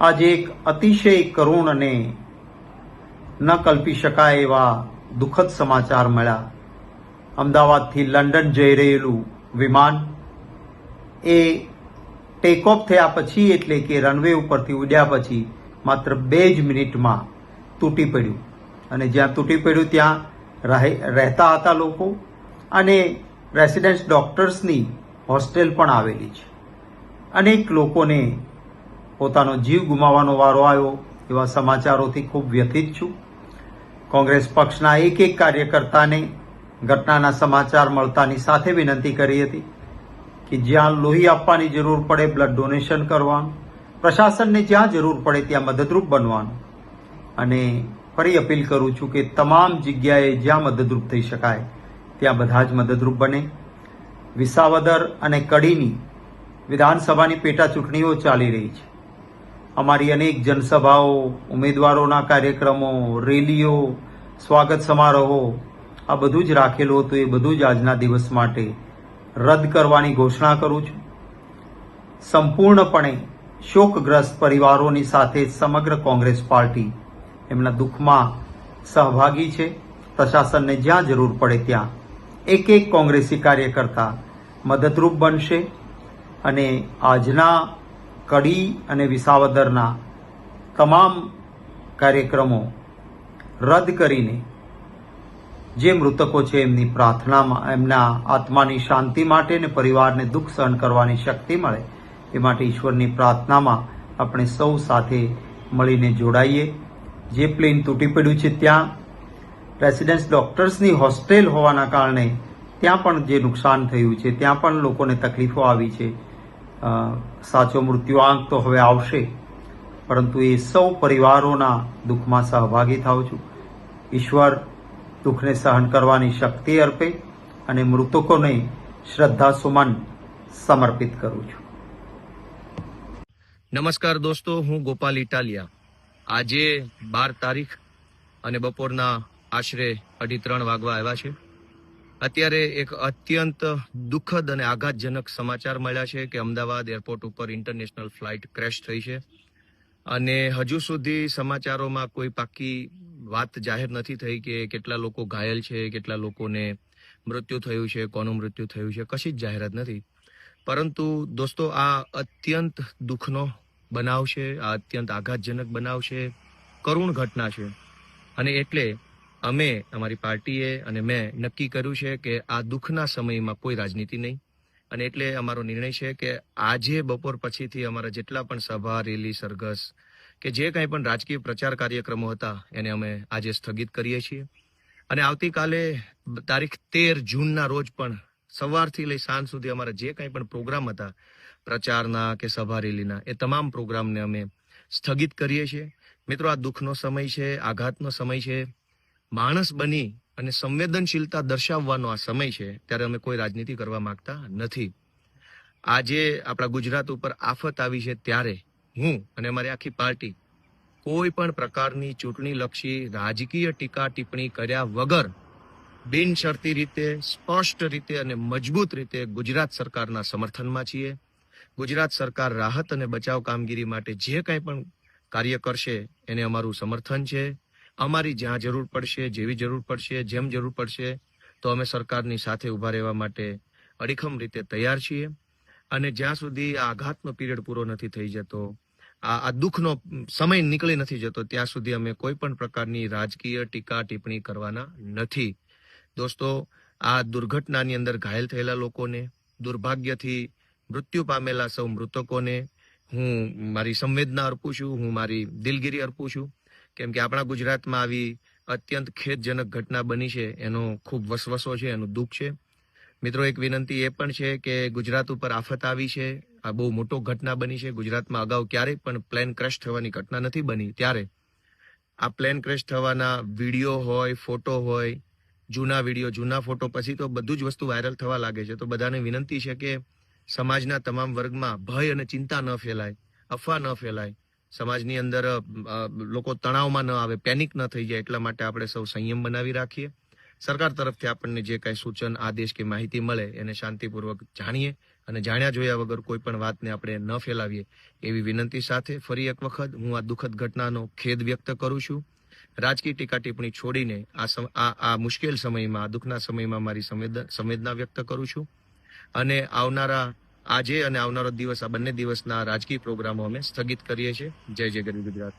આજે એક અતિશય કરુણ અને ન કલ્પી શકાય એવા દુઃખદ સમાચાર મળ્યા. અમદાવાદથી લંડન જઈ રહેલું વિમાન એ ટેક ઓફ થયા પછી એટલે કે રનવે ઉપરથી ઉડ્યા પછી માત્ર બે જ મિનિટમાં તૂટી પડ્યું. અને જ્યાં તૂટી પડ્યું ત્યાં રહે- રહેતા હતા લોકો અને રેસિડેન્સ ડોક્ટર્સની હોસ્ટેલ પણ આવેલી છે. અનેક લોકોને પોતાનો જીવ ગુમાવવાનો વારો આવ્યો, એવા સમાચારોથી ખૂબ વ્યથિત છું. કોંગ્રેસ પક્ષના એક એક કાર્યકર્તાને ઘટનાના સમાચાર મળતાની સાથે વિનંતી કરી હતી કે જ્યાં લોહી આપવાની જરૂર પડે બ્લડ ડોનેશન કરવાનું, પ્રશાસનને જ્યાં જરૂર પડે ત્યાં મદદરૂપ બનવાનું. અને ફરી અપીલ કરું છું કે તમામ જગ્યાએ જ્યાં મદદરૂપ થઈ શકાય, ત્યાં બધા જ મદદરૂપ બને. વિસાવદર અને કડીની વિધાનસભાની પેટા ચૂંટણીઓ ચાલી રહી છે. અમારી અનેક જનસભાઓ, ઉમેદવારોના કાર્યક્રમો, રેલીઓ, સ્વાગત સમારોહો, આ બધું જ રાખેલું હતું, એ બધું જ આજના દિવસ માટે રદ કરવાની ઘોષણા કરું છું. સંપૂર્ણપણે શોકગ્રસ્ત પરિવારોની સાથે સમગ્ર કોંગ્રેસ પાર્ટી એમના દુઃખમાં સહભાગી છે. પ્રશાસનને જ્યાં જરૂર પડે ત્યાં એક એક કોંગ્રેસી કાર્યકર્તા મદદરૂપ બનશે અને આજના કડી અને વિસાવદરના તમામ કાર્યક્રમો રદ કરીને જે મૃતકો છે એમની પ્રાર્થનામાં, એમના આત્માની શાંતિ માટે અને પરિવારને દુઃખ સહન કરવાની શક્તિ મળે એ માટે ઈશ્વરની પ્રાર્થનામાં આપણે સૌ સાથે મળીને જોડાઈએ. જે પ્લેન તૂટી પડ્યું છે ત્યાં, રેસિડેન્સ ડોક્ટર્સની હોસ્ટેલ હોવાના કારણે ત્યાં પણ જે નુકસાન થયું છે, ત્યાં પણ લોકોને તકલીફો આવી છે. સાચો મૃત્યુઆંક તો હવે આવશે, પરંતુ એ સૌ પરિવારોના દુઃખમાં સહભાગી થાઉં છું. ઈશ્વર દુઃખને સહન કરવાની શક્તિ અર્પે અને મૃતકોને શ્રદ્ધા સુમન સમર્પિત કરું છું. નમસ્કાર દોસ્તો, હું ગોપાલ ઇટાલિયા. આજે બાર તારીખ અને બપોરના આશરે અઢી ત્રણ વાગવા આવ્યા છે. અત્યારે એક અત્યંત દુઃખદ અને આઘાતજનક સમાચાર મળ્યા છે કે અમદાવાદ એરપોર્ટ ઉપર ઇન્ટરનેશનલ ફ્લાઇટ ક્રેશ થઈ છે. અને હજુ સુધી સમાચારોમાં કોઈ પાકી વાત જાહેર નથી થઈ કે કેટલા લોકો ઘાયલ છે, કેટલા લોકોને મૃત્યુ થયું છે, કોનું મૃત્યુ થયું છે, કશી જ જાહેરાત નથી. પરંતુ દોસ્તો, આ અત્યંત દુઃખનો બનાવ છે, આ અત્યંત આઘાતજનક બનાવ છે, કરુણ ઘટના છે. અને એટલે અમે, અમારી પાર્ટીએ અને મેં નક્કી કર્યું છે કે આ દુઃખના સમયમાં કોઈ રાજનીતિ નહીં. અને એટલે અમારો નિર્ણય છે કે આજે બપોર પછીથી અમારા જેટલા પણ સભા, રેલી, સરઘસ કે જે કંઈ પણ રાજકીય પ્રચાર કાર્યક્રમો હતા, એને અમે આજે સ્થગિત કરીએ છીએ. અને આવતીકાલે તારીખ તેર જૂનના રોજ પણ સવારથી લઈ સાંજ સુધી અમારા જે કંઈ પણ પ્રોગ્રામ હતા, પ્રચારના કે સભા, રેલીના, એ તમામ પ્રોગ્રામને અમે સ્થગિત કરીએ છીએ. મિત્રો, આ દુઃખનો સમય છે, આઘાતનો સમય છે. માણસ બની અને સંવેદનશીલતા દર્શાવવાનો આ સમય છે, ત્યારે અમે કોઈ રાજનીતિ કરવા માંગતા નથી. આજે આપણા ગુજરાત ઉપર આફત આવી છે ત્યારે હું અને અમારી આખી પાર્ટી કોઈ પણ પ્રકારની ચૂંટણીલક્ષી રાજકીય ટીકા ટિપ્પણી કર્યા વગર બિનશરતી રીતે, સ્પષ્ટ રીતે અને મજબૂત રીતે ગુજરાત સરકારના સમર્થનમાં છીએ. ગુજરાત સરકાર રાહત અને બચાવ કામગીરી માટે જે કંઈ પણ કાર્ય કરશે, એને અમારું સમર્થન છે. અમારી જ્યાં જરૂર પડશે, જેવી જરૂર પડશે, જેમ જરૂર પડશે, તો અમે સરકારની સાથે ઊભા રહેવા માટે અડીખમ રીતે તૈયાર છીએ. અને જ્યાં સુધી આ આઘાતનો પીરિયડ પૂરો નથી થઈ જતો, આ આ દુઃખનો સમય નીકળી નથી જતો, ત્યાં સુધી અમે કોઈ પણ પ્રકારની રાજકીય ટીકા ટિપ્પણી કરવાના નથી. દોસ્તો, આ દુર્ઘટનાની અંદર ઘાયલ થયેલા લોકોને, દુર્ભાગ્યથી મૃત્યુ પામેલા સૌ મૃતકોને હું મારી સંવેદના અર્પું છું, હું મારી દિલગીરી અર્પું છું. કેમ કે આપણા ગુજરાતમાં આવી અત્યંત ખેદજનક ઘટના બની છે, એનો ખૂબ વસવસો છે, એનું દુઃખ છે. મિત્રો, એક વિનંતી એ પણ છે કે ગુજરાત ઉપર આફત આવી છે, આ બહુ મોટો ઘટના બની છે. ગુજરાતમાં અગાઉ ક્યારેય પણ પ્લેન ક્રેશ થવાની ઘટના નથી બની. ત્યારે આ પ્લેન ક્રેશ થવાના વીડિયો હોય, ફોટો હોય, જૂના વીડિયો, જૂના ફોટો પછી તો બધું જ વસ્તુ વાયરલ થવા લાગે છે. તો બધાને વિનંતી છે કે સમાજના તમામ વર્ગમાં ભય અને ચિંતા ન ફેલાય, અફવા ન ફેલાય. સમાજની અંદર લોકો તણાવમાં ન આવે, પેનિક ન થઈ જાય એટલા માટે આપણે સૌ સંયમ બનાવી રાખીએ. સરકાર તરફથી આપણને જે કાંઈ સૂચન, આદેશ કે માહિતી મળે એને શાંતિપૂર્વક જાણીએ અને જાણ્યા જોયા વગર કોઈ પણ વાતને આપણે ન ફેલાવીએ એવી વિનંતી સાથે ફરી એક વખત હું આ દુઃખદ ઘટનાનો ખેદ વ્યક્ત કરું છું. રાજકીય ટીકા ટિપ્પણી છોડીને આ આ મુશ્કેલ સમયમાં, આ દુઃખના સમયમાં મારી સંવેદ- સંવેદના વ્યક્ત કરું છું. અને આવનારા આજે અને આવનારો દિવસ, આ બંને દિવસના રાજકીય પ્રોગ્રામો અમે સ્થગિત કરીએ છીએ. જય જય ગરવી ગુજરાત.